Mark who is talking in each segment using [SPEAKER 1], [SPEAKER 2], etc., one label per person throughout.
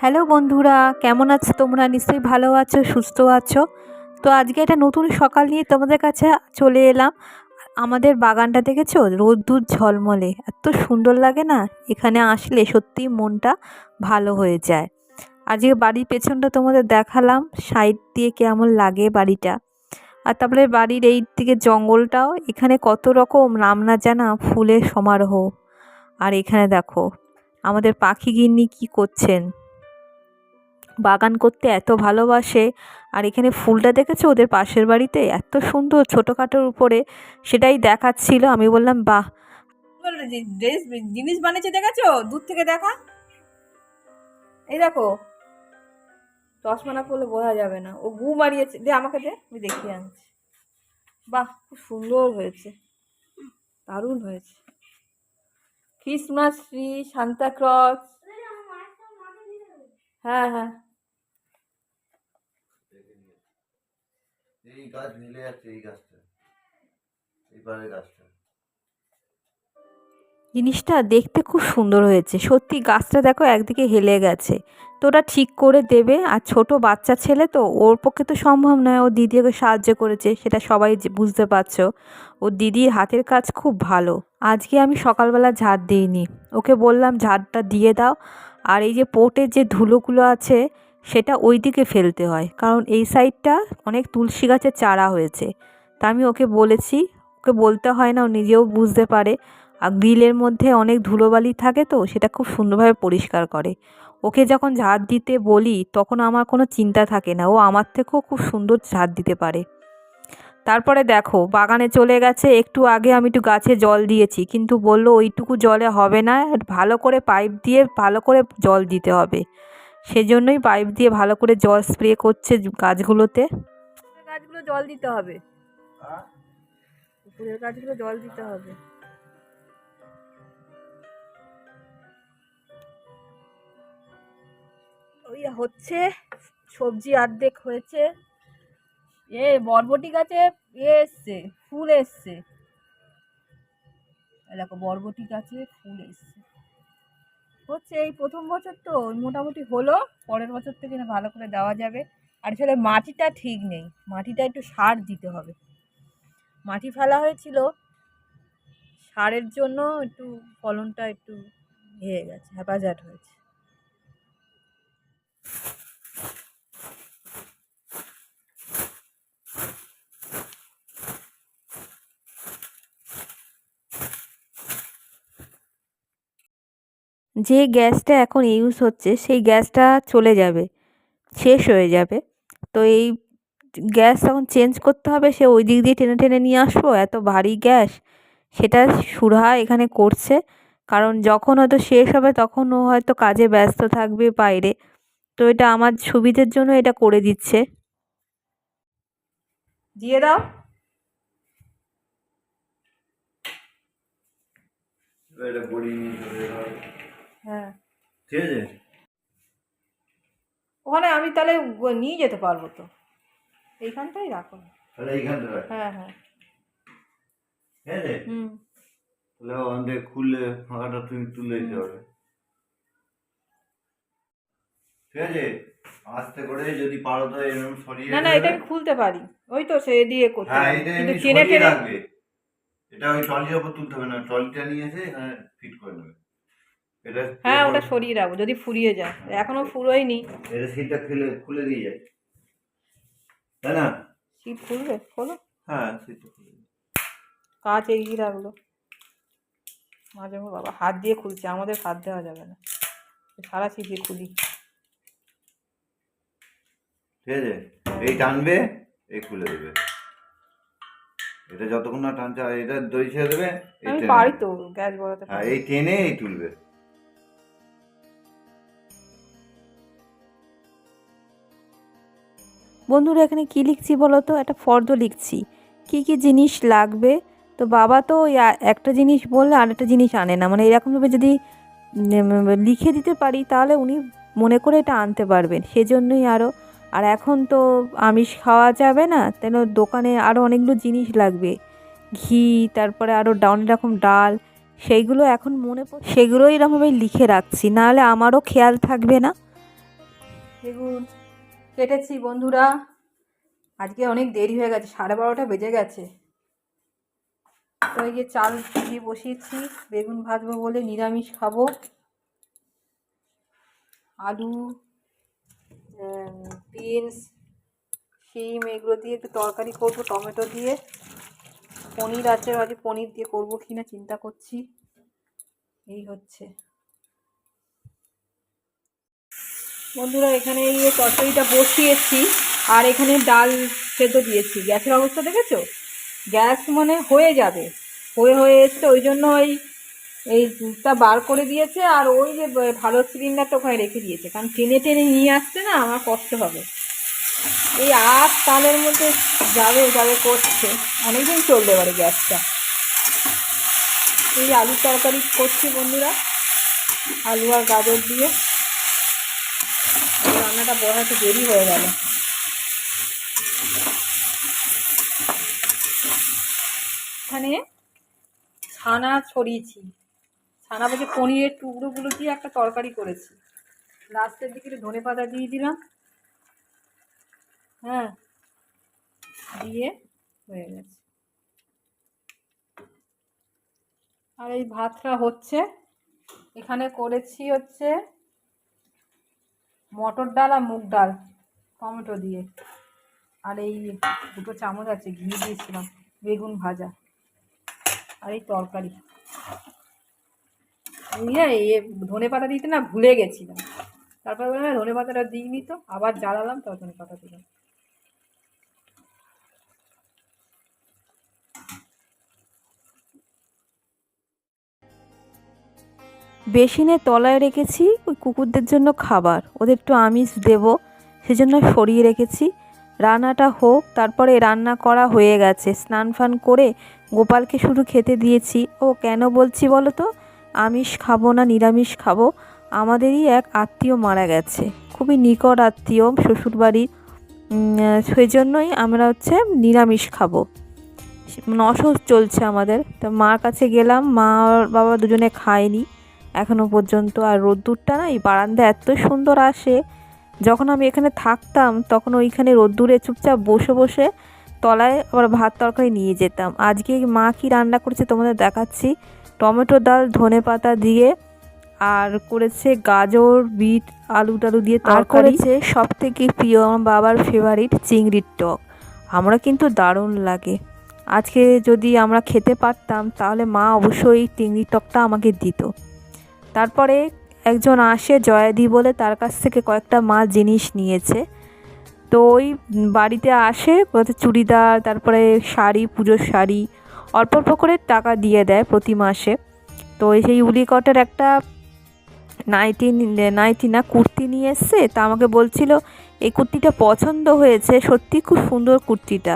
[SPEAKER 1] Hello বন্ধুরা, কেমন আছো তোমরা? নিশ্চয়ই ভালো আছো, সুস্থ আছো। তো আজকে একটা নতুন সকাল নিয়ে তোমাদের কাছে চলে এলাম। আমাদের বাগানটা দেখেছ? রোদ্দুর ঝলমলে। এত সুন্দর লাগে না? এখানে আসলে সত্যি মনটা ভালো হয়ে যায়। আজকে বাড়ির পেছনটা তোমাদের দেখালাম, সাইড দিয়ে কেমন লাগে বাড়িটা। আর তারপরে বাড়ির এই দিকে জঙ্গলটাও, এখানে কত রকম নাম না জানা ফুলের সমারোহ। আর এখানে দেখো, আমাদের পাখি গিন্নি কী করছেন? বাগান করতে এত ভালোবাসে। আর এখানে ফুলটা দেখেছ? ওদের পাশের বাড়িতে এত সুন্দর ছোটোখাটোর উপরে সেটাই দেখাচ্ছিল। আমি বললাম, বাহ! ড্রেস জিনিস বানিয়েছে দেখেছ? দূর থেকে দেখা। এই দেখো। চশমানা করলে বোঝা যাবে না। ও গু মারিয়েছে। দে আমাকে দে, আমি দেখিয়ে আনছি। বাহ, খুব সুন্দর হয়েছে। দারুণ হয়েছে। ক্রিসমাস ট্রি সান্তাক্রস হ্যাঁ হ্যাঁ।
[SPEAKER 2] এই গাছ মিলে যাচ্ছে, এই গাছটা। এইবারের গাছটা।
[SPEAKER 1] জিনিসটা দেখতে খুব সুন্দর হয়েছে। সত্যি গাছটা দেখো একদিকে হেলে গেছে। তো ওটা ঠিক করে দেবে। আর ছোট বাচ্চা ছেলে তো, ওর পক্ষে তো সম্ভব নয়। ও দিদি ওকে সাহায্য করেছে, সেটা সবাই বুঝতে পারছ। ওর দিদির হাতের কাজ খুব ভালো। আজকে আমি সকালবেলা ঝাড় দিইনি। ওকে বললাম ঝাড়টা দিয়ে দাও। আর এই যে পোটের যে ধুলোগুলো আছে সেটা ওই দিকে ফেলতে হয়। কারণ এই সাইডটা অনেক তুলসী গাছের চারা হয়েছে। তা আমি ওকে বলেছি, ওকে বলতে হয় না, ও নিজেও বুঝতে পারে। আর গ্রিলের মধ্যে অনেক ধুলোবালি থাকে তো, সেটা খুব সুন্দরভাবে পরিষ্কার করে। ওকে যখন ঝাড় দিতে বলি, তখন আমার কোনো চিন্তা থাকে না। ও আমার থেকেও খুব সুন্দর ঝাড় দিতে পারে। তারপরে দেখো, বাগানে চলে গেছে। একটু আগে আমি একটু গাছে জল দিয়েছি। কিন্তু বলল, ওইটুকু জলে হবে না। ভালো করে পাইপ দিয়ে ভালো করে জল দিতে হবে। সেজন্যই পাইপ দিয়ে ভালো করে জল স্প্রে করছে গাছগুলোতে। গাছগুলো জল দিতে হবে। পুকুরের গাছগুলো জল দিতে হবে। ওই হচ্ছে সবজি অর্ধেক হয়েছে। এ বরবটি গাছে এ এসছে ফুল এসছে। দেখো বরবটি গাছে ফুল এসছে। হচ্ছে এই প্রথম বছর তো মোটামুটি হলো, পরের বছর থেকে না ভালো করে দেওয়া যাবে। আর আসলে মাটিটা ঠিক নেই, মাটিটা একটু সার দিতে হবে। মাটি ফেলা হয়েছিল, সারের জন্য একটু ফলনটা একটু হয়ে গেছে হ্যাপাজাট হয়েছে। যে গ্যাসটা এখন ইউজ হচ্ছে, সেই গ্যাসটা চলে যাবে, শেষ হয়ে যাবে। তো এই গ্যাস যখন চেঞ্জ করতে হবে, সে ওই দিক দিয়ে টেনে টেনে নিয়ে আসব, এত ভারী গ্যাস, সেটা সুরাহা এখানে করছে। কারণ যখন হয়তো শেষ হবে, তখন ও হয়তো কাজে ব্যস্ত থাকবে বাইরে। তো এটা আমার সুবিধের জন্য এটা করে দিচ্ছে। দিয়ে দাও।
[SPEAKER 2] এটা
[SPEAKER 1] হ্যাঁ।
[SPEAKER 2] ঠিক আছে।
[SPEAKER 1] ওখানে আমি তাহলে নিয়ে যেতে পারব তো। এইখানটাই রাখো।
[SPEAKER 2] তাহলে এইখানটা রাখ।
[SPEAKER 1] হ্যাঁ হ্যাঁ।
[SPEAKER 2] ঠিক আছে?
[SPEAKER 1] হুম।
[SPEAKER 2] তাহলে ওখান থেকে খুললে ফাঁকাটা তুমি তুলে দিতে হবে ঠিক আছে? আস্তে করে যদি পারো তো এরকম সরিয়ে
[SPEAKER 1] না না এটা আমি খুলতে পারি। ওই তো সে দিয়ে করতে
[SPEAKER 2] হ্যাঁ এটা
[SPEAKER 1] কিন্তু টেনে টেনে
[SPEAKER 2] রাখবে। এটা ওই ট্রলির ওপর তুলতে হবে না। ট্রলিটা নিয়ে এসে এখানে ফিট করে নেবে। এটা
[SPEAKER 1] হ্যাঁ ওটা সরিয়ে রাখব যদি ফুরিয়ে যায়। এখনও ফুরোয়নি।
[SPEAKER 2] এটা সিটটা খুলে খুলে দিয়ে যায় তাই না?
[SPEAKER 1] শীত খুলবে? খোলো।
[SPEAKER 2] হ্যাঁ খুলে
[SPEAKER 1] কাজ এগিয়ে রাখল। মাঝে বাবা হাত দিয়ে খুলছে আমাদের হাত দেওয়া যাবে না। সারা শীতে খুলি।
[SPEAKER 2] ঠিক আছে? এই টানবে এই খুলে দেবে। এটা যতক্ষণ না টানছে এটা দই ছেড়ে দেবে
[SPEAKER 1] আমি পারি তো গ্যাস বলাতে
[SPEAKER 2] হ্যাঁ এই টেনে এই তুলবে।
[SPEAKER 1] বন্ধুরা, এখানে কি লিখছি বলো তো? একটা ফর্দ লিখছি। কি কি জিনিস লাগবে? তো বাবা তো ওই একটা জিনিস বললে আরেকটা জিনিস আনে না। মানে এরকমভাবে যদি লিখে দিতে পারি তাহলে উনি মনে করে এটা আনতে পারবেন। সেজন্যই আরও আর এখন তো আমিষ খাওয়া যাবে না, তেন দোকানে আরও অনেকগুলো জিনিস লাগবে। ঘি, তারপরে আরও অনেক রকম ডাল, সেইগুলো এখন মনে পড়, সেগুলোই এরকমভাবে লিখে রাখছি। নাহলে আমারও খেয়াল থাকবে না। বেগুন কেটেছি বন্ধুরা। আজকে অনেক দেরি হয়ে গেছে, সাড়ে বারোটা বেজে গেছে। তো এই যে চাল দিয়ে বসিয়েছি, বেগুন ভাজবো বলে নিরামিষ খাব। আলু বিনস, শিম, এগুলো দিয়ে একটু তরকারি করব, টমেটো দিয়ে। পনির আছে আজ পনির দিয়ে করব কি না চিন্তা করছি। এই হচ্ছে। বন্ধুরা, এখানে এই তরকারিটা বসিয়েছি আর এখানে ডাল সেদ্ধ দিয়েছি। গ্যাসের অবস্থা দেখেছ? গ্যাস মানে হয়ে যাবে। হয়ে হয়ে এসছে, ওই জন্য ওই এইটা বার করে দিয়েছে আর ওই যে ভালো সিলিন্ডারটা ওখানে রেখে দিয়েছে। কারণ টেনে টেনে নিয়ে আসছে না আমার কষ্ট হবে। এই আট তালের মধ্যে যাবে যাবে করছে। অনেকদিন চলতে পারে গ্যাসটা। এই আলুর তরকারি করছি বন্ধুরা। আলু আর গাজর দিয়ে। এই রান্নাটা বড়াতে দেরি হয়ে গেল। এখানে ছানা ছড়িয়েছি। ছানা বলতে পনিরের টুকরোগুলো দিয়ে একটা তরকারি করেছি। লাস্টের দিকে ধনে পাতা দিয়ে দিলাম। হ্যাঁ দিয়ে হয়ে গেছে। আর এই ভাতটা হচ্ছে, এখানে করেছি হচ্ছে মটর ডাল আর মুগ ডাল, টমেটো দিয়ে। আর এই দুটো চামচ আছে, ঘি দিয়েছিলাম, বেগুন ভাজা আর এই তরকারি। না এ ধনে পাতা দিতে না ভুলে গেছিলাম। তারপর বললাম ধনে পাতাটা দিইনি তো, আবার জ্বালালাম তারপর ধনে পাতা দিলাম বেসিনের তলায় রেখেছি ওই কুকুরদের জন্য খাবার। ওদের একটু আমিষ দেব, সেজন্য সরিয়ে রেখেছি। রান্নাটা হোক, তারপরে রান্না করা হয়ে গেছে। স্নান ফান করে গোপালকে শুধু খেতে দিয়েছি। ও কেন বলছি বলো তো? আমিষ খাব না, নিরামিষ খাব। আমাদেরই এক আত্মীয় মারা গেছে। খুবই নিকট আত্মীয়, শ্বশুরবাড়ির। সেই জন্যই আমরা হচ্ছে নিরামিষ খাব। নশো চলছে আমাদের। তো মার কাছে গেলাম, মা বাবা দুজনে খায়নি। এখনও পর্যন্ত। আর রোদ্দুরটা না এই বারান্দা এত সুন্দর আসে। যখন আমি এখানে থাকতাম তখন ওইখানে রোদ্দুরে চুপচাপ বসে বসে তলায় আবার ভাত তরকারি নিয়ে যেতাম। আজকে মা কি রান্না করেছে তোমাদের দেখাচ্ছি। টমেটো ডাল ধনে পাতা দিয়ে আর করেছে গাজর বিট আলু টালু দিয়ে আর করেছে সব থেকে প্রিয় আমার বাবার ফেভারিট চিংড়ির টক। আমরা কিন্তু দারুণ লাগে। আজকে যদি আমরা খেতে পারতাম তাহলে মা অবশ্যই চিংড়ির টকটা আমাকে দিত। তারপরে একজন আসে জয়াদি বলে, তার কাছ থেকে কয়েকটা মা জিনিস নিয়েছে। তো ওই বাড়িতে আসে চুড়িদার, তারপরে শাড়ি, পুজোর শাড়ি, অল্প অল্প করে টাকা দিয়ে দেয় প্রতি মাসে। তো সেই উলিকটের একটা নাইটি নাইটি না, কুর্তি নিয়ে এসছে। তা আমাকে বলছিল, এই কুর্তিটা পছন্দ হয়েছে, সত্যি খুব সুন্দর কুর্তিটা।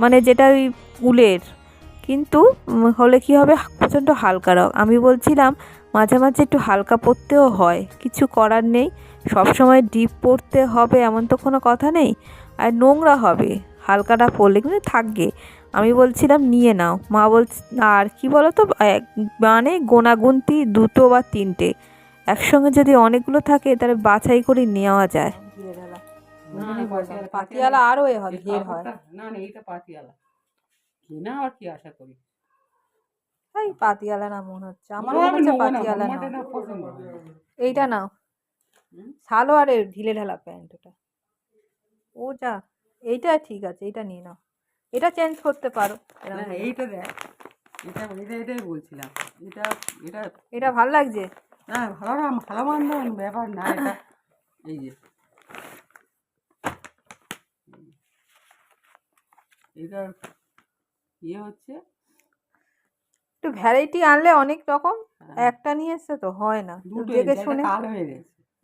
[SPEAKER 1] মানে যেটা ওই উলের। কিন্তু হলে কি হবে? প্রচণ্ড হালকা রক আমি বলছিলাম মাঝে মাঝে একটু হালকা পরতেও হয়। কিছু করার নেই। সব সময় ডিপ পরতে হবে এমন তো কোনো কথা নেই। আর নোংরা হবে। হালকাটা পরলে কিন্তু থাকবে। আমি বলছিলাম নিয়ে নাও। মা বল আর কি বলো তো এক- মানে গোনাগুনতি দুটো বা তিনটে। একসঙ্গে যদি অনেকগুলো থাকে তাহলে বাছাই করে নেওয়া যায়।
[SPEAKER 3] না, না, পাতিয়ালা-
[SPEAKER 1] আরও এ হয় হয়।
[SPEAKER 3] না না এইটা পাতিয়ালা। কিনা আর কি আশা করি?
[SPEAKER 1] এই পাতিয়ালা না মনে হচ্ছে। আমার মনে হচ্ছে পাতিয়ালা না। এইটা নাও? সালোয়ারের ঢিলে ঢালা প্যান্ট ওটা। ও যা এইটা ঠিক আছে এইটা নিয়ে নাও। এটা চেঞ্জ করতে পারো।
[SPEAKER 3] না এইটা দেখ। এটা এটা এটাই বলছিলাম। এটা এটা
[SPEAKER 1] এটা ভালো লাগছে?
[SPEAKER 3] না ভালো না ভালো মন্দ ব্যাপার না এটা এই যে। এটা ইয়ে হচ্ছে
[SPEAKER 1] একটু ভ্যারাইটি আনলে অনেক রকম
[SPEAKER 3] হ্যাঁ,
[SPEAKER 1] একটা নিয়ে এসছে তো হয় না। দেখে শুনে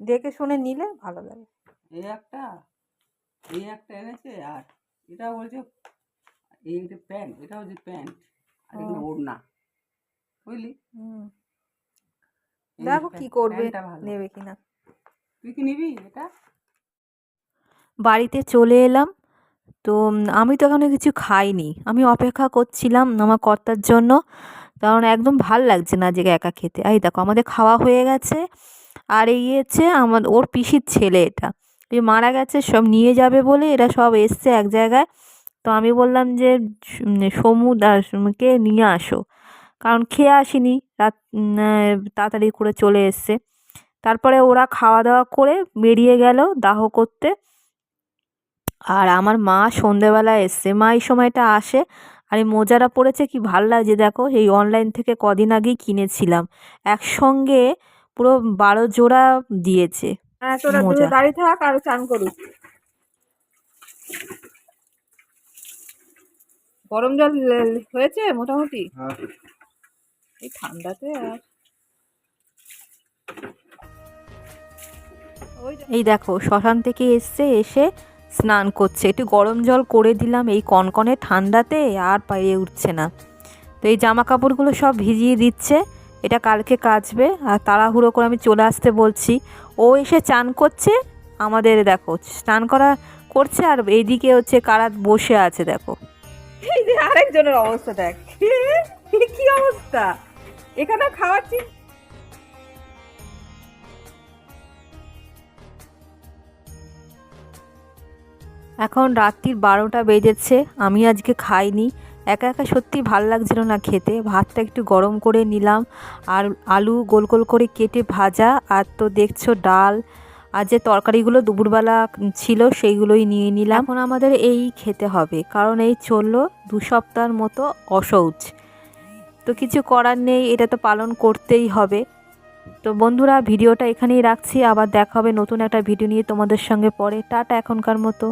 [SPEAKER 1] দেখে শুনে নিলে ভালো লাগে।
[SPEAKER 3] এই একটা এই একটা এনেছে আর এটা বলছে এই এটা প্যান্ট এটা হচ্ছে প্যান্ট আর
[SPEAKER 1] ও।
[SPEAKER 3] ওড়না। বুঝলি?
[SPEAKER 1] হুম। দেখো কি করবে নেবে কিনা।
[SPEAKER 3] তুই কি নিবি এটা?
[SPEAKER 1] বাড়িতে চলে এলাম তো আমি তো এখনও কিছু খাইনি। আমি অপেক্ষা করছিলাম আমার কর্তার জন্য। কারণ একদম ভালো লাগছে না আজকে একা খেতে। এই দেখো, আমাদের খাওয়া হয়ে গেছে। আর এই হচ্ছে আমার, ওর পিসির ছেলে এটা। ওই মারা গেছে, সব নিয়ে যাবে বলে এরা সব এসছে এক জায়গায়। তো আমি বললাম যে সমু দাসকে নিয়ে আসো। কারণ খেয়ে আসিনি, রাত তাড়াতাড়ি করে চলে এসছে। তারপরে ওরা খাওয়া দাওয়া করে বেরিয়ে গেল দাহ করতে। আর আমার মা সন্ধেবেলা এসছে। মা এই সময়টা আসে। আর এই মোজারা পরেছে কি ভালো লাগছে দেখো এই অনলাইন থেকে কদিন আগেই কিনেছিলাম। একসঙ্গে পুরো বারো জোড়া দিয়েছে
[SPEAKER 4] হ্যাঁ
[SPEAKER 1] মোজা।
[SPEAKER 4] দাঁড়িয়ে থাক আর চান করুক। গরম জল হয়েছে মোটামুটি? এই ঠান্ডাতে আর।
[SPEAKER 1] এই দেখো শ্মশান থেকে এসছে এসে স্নান করছে। একটু গরম জল করে দিলাম এই কনকনে ঠান্ডাতে, আর পায়ে উঠছে না। তো এই জামা কাপড়গুলো সব ভিজিয়ে দিচ্ছে। এটা কালকে কাচবে, আর তাড়াহুড়ো করে আমি চলে আসতে বলছি। ও এসে চান করছে, আমাদের দেখো, স্নান করা করছে, আর এইদিকে হচ্ছে কারাত বসে আছে, দেখো।
[SPEAKER 4] আরেকজনের অবস্থা দেখ। কি অবস্থা? এখানে খাওয়াচ্ছি
[SPEAKER 1] এখন রাত্রির বারোটা বেজেছে, আমি আজকে খাইনি। একা একা সত্যি ভালো লাগছিল না খেতে। ভাতটা একটু গরম করে নিলাম, আর আলু গোল গোল করে কেটে ভাজা, আর তো দেখছ ডাল। আর যে তরকারিগুলো দুপুরবেলা ছিল সেইগুলোই নিয়ে নিলাম। এখন আমাদের এই খেতে হবে, কারণ এই চলল দু সপ্তাহের মতো অসৌচ তো কিছু করার নেই, এটা তো পালন করতেই হবে। তো বন্ধুরা, ভিডিওটা এখানেই রাখছি। আবার দেখা হবে নতুন একটা ভিডিও নিয়ে তোমাদের সঙ্গে পরে। টাটা এখনকার মতো।